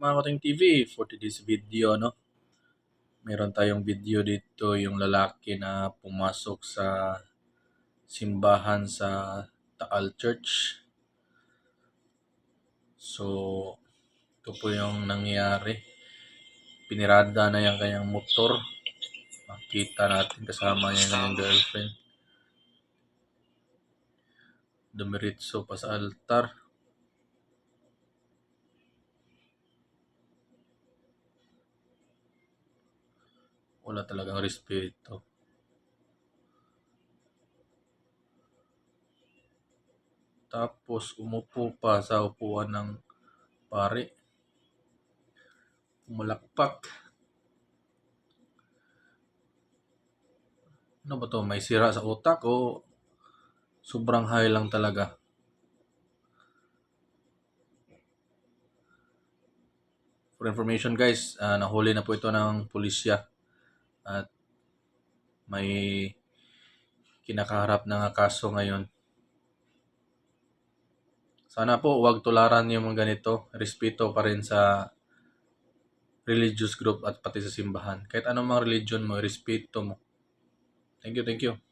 mga Kating TV for today's video no. Meron tayong video dito yung lalaki na pumasok sa simbahan sa Taal Church. So ito po yung nangyari. Pinirada na yung kanyang motor. Makita natin kasama niya yung girlfriend. Dumiritso pa sa altar. Wala talagang respeto. Tapos umupo pa sa upuan ng pare. Pumalakpak. Ano ba to? May sira sa utak o sobrang high lang talaga? For information guys, ah, nahuli na po ito ng pulisya at may kinakaharap na nga kaso ngayon. Sana po wag tularan yung mga ganito. Respeto pa rin sa religious group at pati sa simbahan. Kahit anong mga religion mo, respeto mo. Thank you, thank you.